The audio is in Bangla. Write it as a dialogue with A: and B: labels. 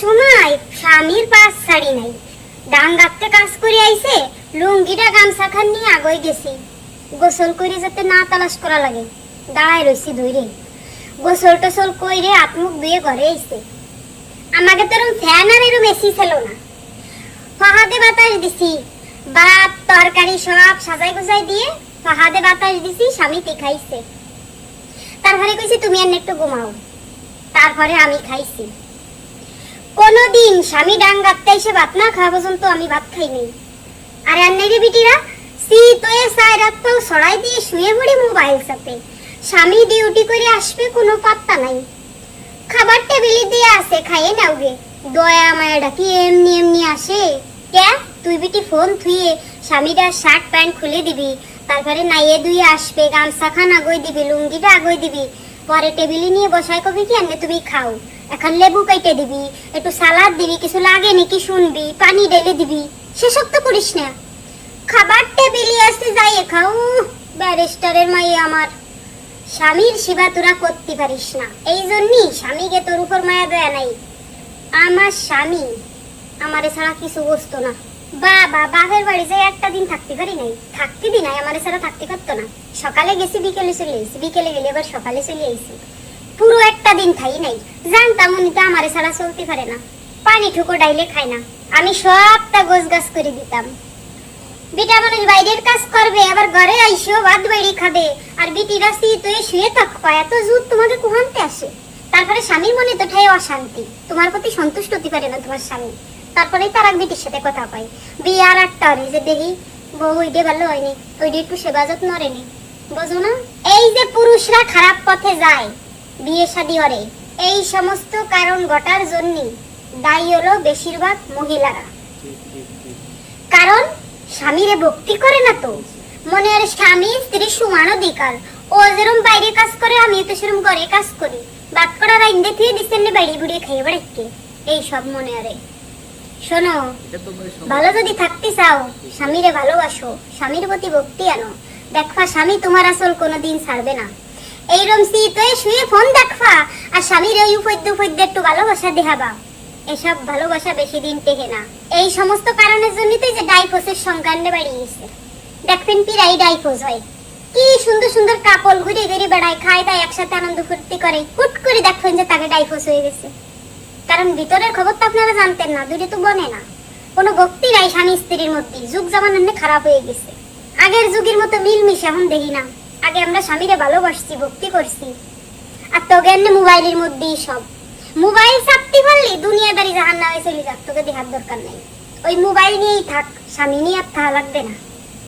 A: সময় স্বামীর নাই। ডাঙ্গাতে কাজ করে লুঙ্গিটা গামছা খান নিয়ে আগই গেছি। গোসল করে যাতে না তালাশ করা লাগে, দাঁড়ায় ধরে গোসল টোসল কইরে আত্মুখ ঘরে আমাকে তো ফ্যান আর ছিল না। ফাহাদে বাতাস দিছি, ভাত, তরকারি সব সাজাই গুজাই দিয়ে ফাহাদে বাতাস দিছি স্বামীতে খাইছে। তারপরে কইছি, তুমি আর একটু ঘুমাও। তারপরে আমি খাইছি। কোনদিন স্বামী ডাঙ্গাতে এসে ভাত না খাওয়া পর্যন্ত আমি ভাত খাইনি। আর রান্নারি বিটিরা, শীত হয়ে সাই রাত পাও সরাই দিয়ে শুয়ে পড়ে মোবাইল চাপে। স্বামী ডিউটি করে আসবে, কোনো পাত্তা নাই। খাবার টেবিলে দিয়ে আসে খাইয়ে নাও গে। দয়া মায়াটা কি এমনি এমনি আসে। কে? তুই বিটি ফোন থুয়ে স্বামীটা শার্ট প্যান্ট খুলে দিবি। তারপরে নাইয়ে দুইয়ে আসবে গামছা খান আগই দিবি, লুঙ্গিটা আগই দিবি। পরে টেবিলে নিয়ে বসায় কবি কি আনলে তুমি খাও। এখন লেবু কেটে দিবি, একটু সালাদ দিবি, কিছু লাগে নাকি শুনবি, পানি ঢেলে দিবি। সেসব তো করিস না। খাবার টেবিলে আসতে যাইয়ে খাও ব্যারিস্টারের মাই আমার। স্বামীর সেবা তোরা করতে পারিস না। এই জন্যই স্বামীকে তোর উপর মায়া দেয়া নাই। আমার স্বামী আমারে ছাড়া কিছু বুঝতো না। বাবা, বাপের বাড়ি যাই একটা দিন থাকতে পারি নাই। থাকতে দি নাই আমারে ছাড়া থাকতে পারতো না। সকালে গেছি, বিকেলে চলে এসেছি। বিকেলে গেলে এবার সকালে চলে আইছি পুরো একটা দিন খাই নাই। জানতাম উনি তো আমারে ছাড়া চলতে পারে না। পানি ঠুকো ডাইলে খায় না। আমি সবটা গোছ গাছ করে দিতাম। বিটা মানুষ বাইরের কাজ করবে, আবার ঘরে আইসেও ভাত বাইরে খাবে। আর বিটি রাস্তি তুই শুয়ে থাকবা এত জুত তোমাকে কুহানতে আসে। তারপরে স্বামীর মনে তো ঠাই অশান্তি। তোমার প্রতি সন্তুষ্ট হতে পারে না তোমার স্বামী। তারপরে তার এক বিটির সাথে কথা কয়। বিয়ে আর একটা যে দেখি বউ ওইটা ভালো হয়নি ওইটা একটু সেবা যত্ন রেনি বোঝো না? এই যে পুরুষরা খারাপ পথে যায় বিয়ে শাদী করে এই সমস্ত কারণ ঘটার জন্যই দায়ী হলো বেশিরভাগ মহিলারা। কারণ স্বামীরে ভক্তি করে না তো। মনে হয় স্বামী স্ত্রী সমান অধিকার। ও যেরকম বাইরে কাজ করে আমি তো সেরকম ঘরে কাজ করি। বাদ করা রাইন্দে থুয়ে দিচ্ছেন বাইরে বুড়িয়ে খাইয়ে বেড়াইকে এই সব মনে আরে শোনো ভালো যদি থাকতে চাও স্বামীরে ভালোবাসো, স্বামীর প্রতি ভক্তি আনো। দেখবা, স্বামী তোমার আসল কোনোদিন ছাড়বে না। এইরম শীতে শুয়ে ফোন দেখবা আর স্বামীর ওই উপদ্য উপদ্য একটু ভালোবাসা দেখাবা। এসব ভালোবাসা বেশি দিন টেকে না। এই সমস্ত কারণের জন্য তো এই যে ডাইফোসের সংখ্যা আন্ডে বাড়িয়েছে দেখবেন পিরাই ডাইফোস হয়। কি সুন্দর সুন্দর কাপড় ঘুরে ঘুরে বেড়ায়, খায় দায় একসাথে আনন্দ ফুর্তি করে। হুট করে দেখবেন যে তাকে ডাইফোস হয়ে গেছে। কারণ ভিতরের খবর তো আপনারা জানতেন না দুটো তো বনে না। কোনো ভক্তি নাই স্বামী স্ত্রীর মধ্যে। যুগ জামান এমনি খারাপ হয়ে গেছে। আগের যুগের মতো মিলমিশ এখন দেখি না। আগে আমরা স্বামীরে ভালোবাসছি, ভক্তি করছি। আর তোকে এমনি মোবাইলের মধ্যেই সব। মোবাইল চাপতে পারলি দুনিয়াদারি জাহান নামে চলে যাক, তোকে দেখার দরকার নাই। ওই মোবাইল নিয়েই থাক, স্বামী নিয়ে আর থাকা লাগবে না।